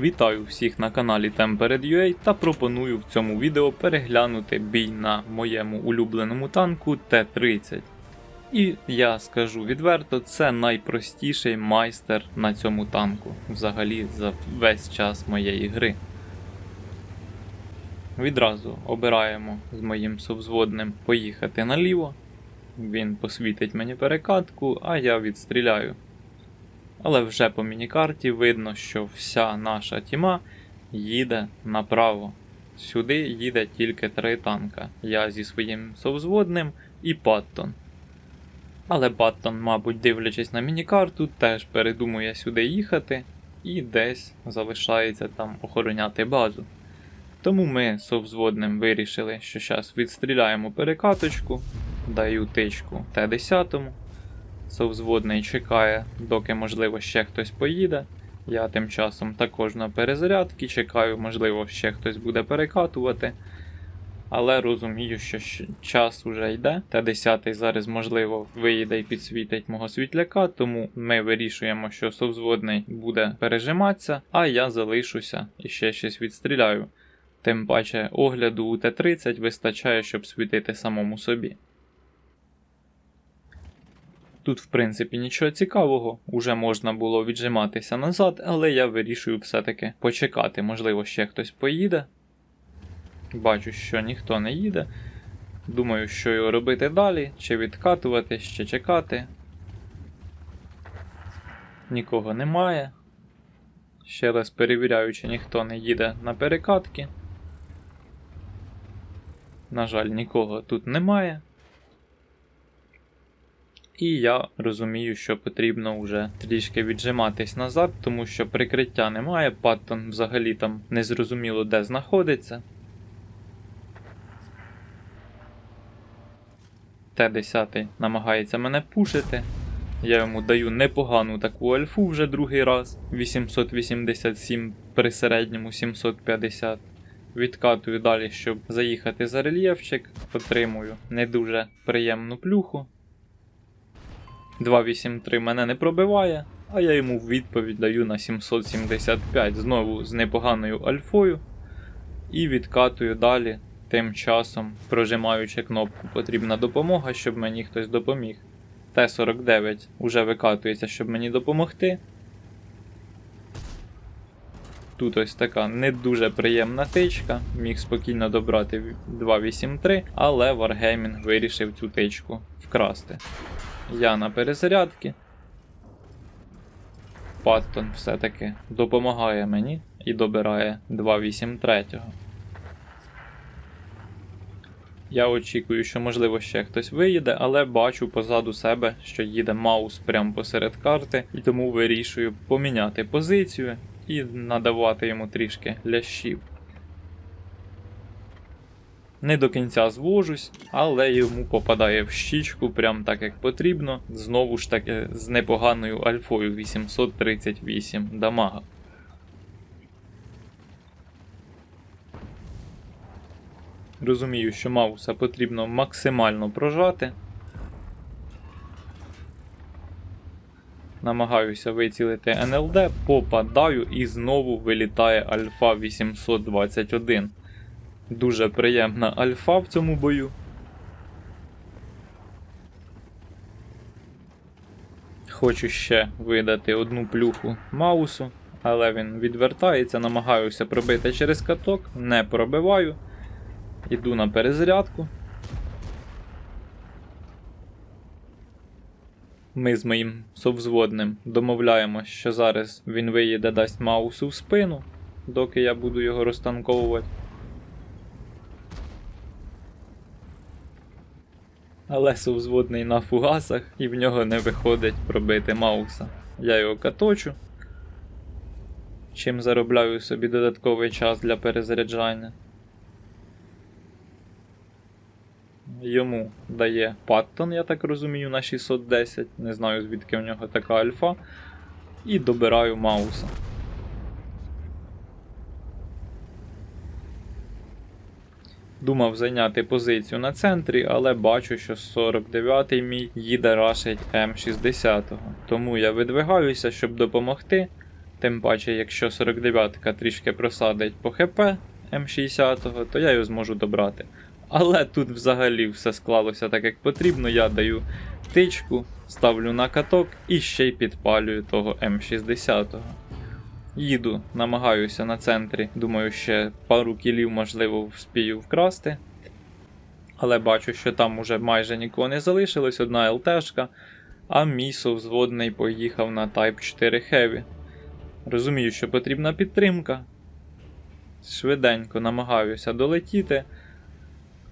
Вітаю всіх на каналі Tempered.ua та пропоную в цьому відео переглянути бій на моєму улюбленому танку Т-30. І я скажу відверто, це найпростіший майстер на цьому танку взагалі за весь час моєї гри. Відразу обираємо з моїм совзводним поїхати наліво. Він посвітить мені перекатку, а я відстріляю. Але вже по мінікарті видно, що вся наша тіма їде направо. Сюди їде тільки три танка. Я зі своїм совзводним і Паттон. Але Паттон, мабуть, дивлячись на мінікарту, теж передумує сюди їхати і десь залишається там охороняти базу. Тому ми совзводним вирішили, що зараз відстріляємо перекаточку, даю тичку Т-10. Совзводний чекає, доки, можливо, ще хтось поїде. Я тим часом також на перезарядці чекаю, можливо, ще хтось буде перекатувати. Але розумію, що час уже йде. Т-10 зараз, можливо, виїде і підсвітить мого світляка, тому ми вирішуємо, що совзводний буде пережиматися, а я залишуся і ще щось відстріляю. Тим паче огляду у Т-30 вистачає, щоб світити самому собі. Тут, в принципі, нічого цікавого, уже можна було віджиматися назад, але я вирішую все-таки почекати, можливо, ще хтось поїде. Бачу, що ніхто не їде. Думаю, що його робити далі, чи відкатувати, ще чекати. Нікого немає. Ще раз перевіряю, чи ніхто не їде на перекатки. На жаль, нікого тут немає. І я розумію, що потрібно вже трішки віджиматись назад, тому що прикриття немає, Паттон взагалі там незрозуміло де знаходиться. Т-10 намагається мене пушити. Я йому даю непогану таку альфу вже другий раз. 887 при середньому 750. Відкатую далі, щоб заїхати за рельєфчик. Отримую не дуже приємну плюху. 283 мене не пробиває, а я йому в відповідь даю на 775 знову з непоганою альфою. І відкатую далі, тим часом, прожимаючи кнопку Потрібна допомога, щоб мені хтось допоміг. Т-49 уже викатується, щоб мені допомогти. Тут ось така не дуже приємна тичка, міг спокійно добрати 283, але Wargaming вирішив цю тичку вкрасти. Я на перезарядці. Паттон все-таки допомагає мені і добирає 283. Я очікую, що можливо ще хтось виїде, але бачу позаду себе, що їде Маус прямо посеред карти, і тому вирішую поміняти позицію і надавати йому трішки лящів. Не до кінця звожусь, але йому попадає в щічку, прям так як потрібно. Знову ж таки з непоганою альфою 838 дамага. Розумію, що Мауса потрібно максимально прожати. Намагаюся вицілити НЛД, попадаю і знову вилітає Альфа 821. Дуже приємна альфа в цьому бою. Хочу ще видати одну плюху Маусу, але він відвертається, намагаюся пробити через каток, не пробиваю. Іду на перезарядку. Ми з моїм совзводним домовляємось, що зараз він виїде дасть Маусу в спину, доки я буду його розтанковувати. Але совзводний на фугасах і в нього не виходить пробити Мауса. Я його каточу, чим заробляю собі додатковий час для перезаряджання. Йому дає Паттон, я так розумію, на 610. Не знаю звідки в нього така альфа. І добираю Мауса. Думав зайняти позицію на центрі, але бачу, що 49-й мій їде рашить М60. Тому я видвигаюся, щоб допомогти. Тим паче, якщо 49-ка трішки просадить по ХП М60, то я його зможу добрати. Але тут взагалі все склалося так, як потрібно. Я даю тичку, ставлю на каток і ще й підпалюю того М60. Їду, намагаюся на центрі. Думаю, ще пару кілів, можливо, вспію вкрасти. Але бачу, що там уже майже нікого не залишилось, одна ЛТшка, а мій совзводний поїхав на Type 4 Heavy. Розумію, що потрібна підтримка. Швиденько намагаюся долетіти.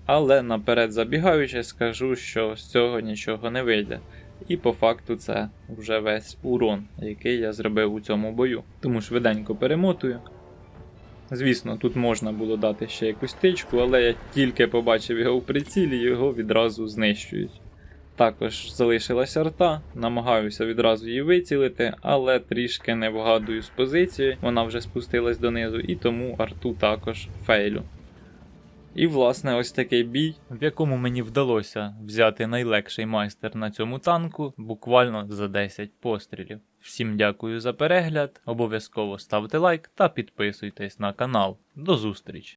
Але наперед забігаючи, скажу, що з цього нічого не вийде. І по факту це вже весь урон, який я зробив у цьому бою. Тому швиденько перемотую. Звісно, тут можна було дати ще якусь тичку, але я тільки побачив його в прицілі, його відразу знищують. Також залишилася арта, намагаюся відразу її вицілити, але трішки не вгадую з позиції, вона вже спустилась донизу, і тому арту також фейлю. І, власне, ось такий бій, в якому мені вдалося взяти найлегший майстер на цьому танку буквально за 10 пострілів. Всім дякую за перегляд, обов'язково ставте лайк та підписуйтесь на канал. До зустрічі!